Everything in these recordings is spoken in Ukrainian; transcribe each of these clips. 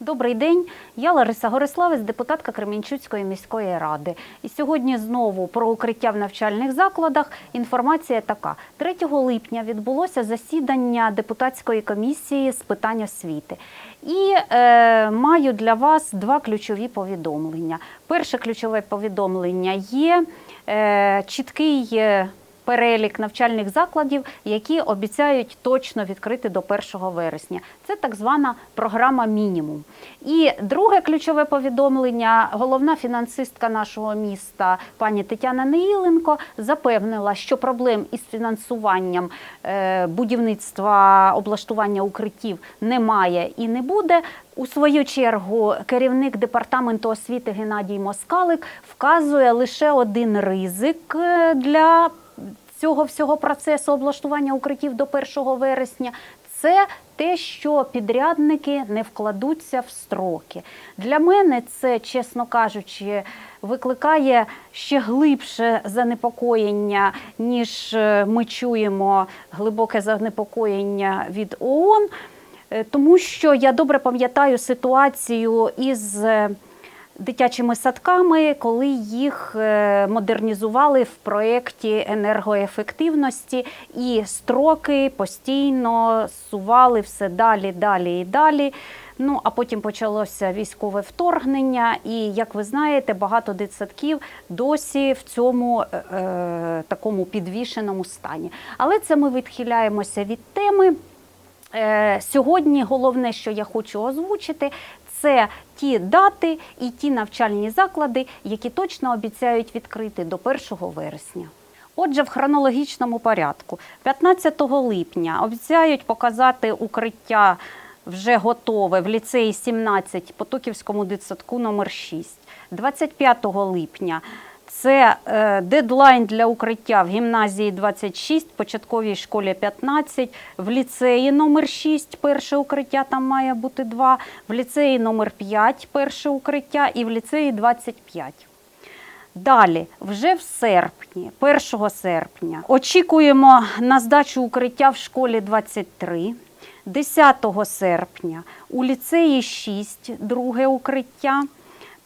Добрий день, я Лариса Гориславець, депутатка Кременчуцької міської ради. І сьогодні знову про укриття в навчальних закладах. Інформація така: 3 липня відбулося засідання депутатської комісії з питань освіти. І е, маю для вас два ключові повідомлення. Перше ключове повідомлення є е, чіткий. Перелік навчальних закладів, які обіцяють точно відкрити до 1 вересня. Це так звана програма мінімум. І друге ключове повідомлення: головна фінансистка нашого міста, пані Тетяна Неїленко, запевнила, що проблем із фінансуванням е, будівництва облаштування укриттів немає і не буде. У свою чергу керівник департаменту освіти Геннадій Москалик вказує лише один ризик е, для цього всього процесу облаштування укриттів до 1 вересня. Це те, що підрядники не вкладуться в строки. Для мене це, чесно кажучи, викликає ще глибше занепокоєння, ніж е, ми чуємо глибоке занепокоєння від ООН. Е, Тому що я добре пам'ятаю ситуацію із е, дитячими садками, коли їх е, модернізували в проєкті енергоефективності, і строки постійно сували все далі, далі і далі. Ну а потім почалося військове вторгнення, і як ви знаєте, багато дитсадків досі в цьому е, е, такому підвішеному стані. Але це ми відхиляємося від теми. Е, Сьогодні головне, що я хочу озвучити, це ті дати і ті навчальні заклади, які точно обіцяють відкрити до 1 вересня. Отже, в хронологічному порядку, 15 липня обіцяють показати укриття вже готове в ліцеї 17 Потоківському дитсадку номер 6. 25 липня це е, дедлайн для укриття в гімназії 26, початковій школі 15, в ліцеї номер 6 перше укриття, там має бути 2, в ліцеї номер 5 перше укриття і в ліцеї 25. Далі, вже в серпні, 1 серпня, очікуємо на здачу укриття в школі 23. 10 серпня у ліцеї 6, друге укриття.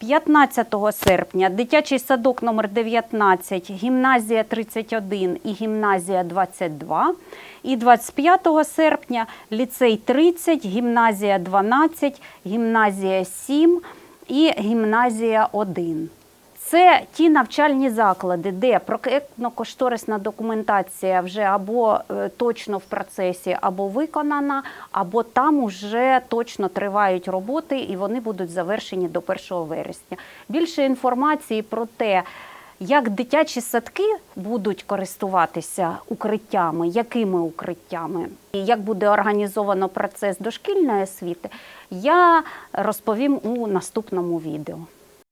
15 серпня дитячий садок номер 19, гімназія 31 і гімназія 22. І 25 серпня ліцей 30, гімназія 12, гімназія 7 і гімназія 1. Це ті навчальні заклади, де проектно-кошторисна документація вже або е, точно в процесі, або виконана, або там вже точно тривають роботи і вони будуть завершені до 1 вересня. Більше інформації про те, як дитячі садки будуть користуватися укриттями, якими укриттями, і як буде організовано процес дошкільної освіти, я розповім у наступному відео.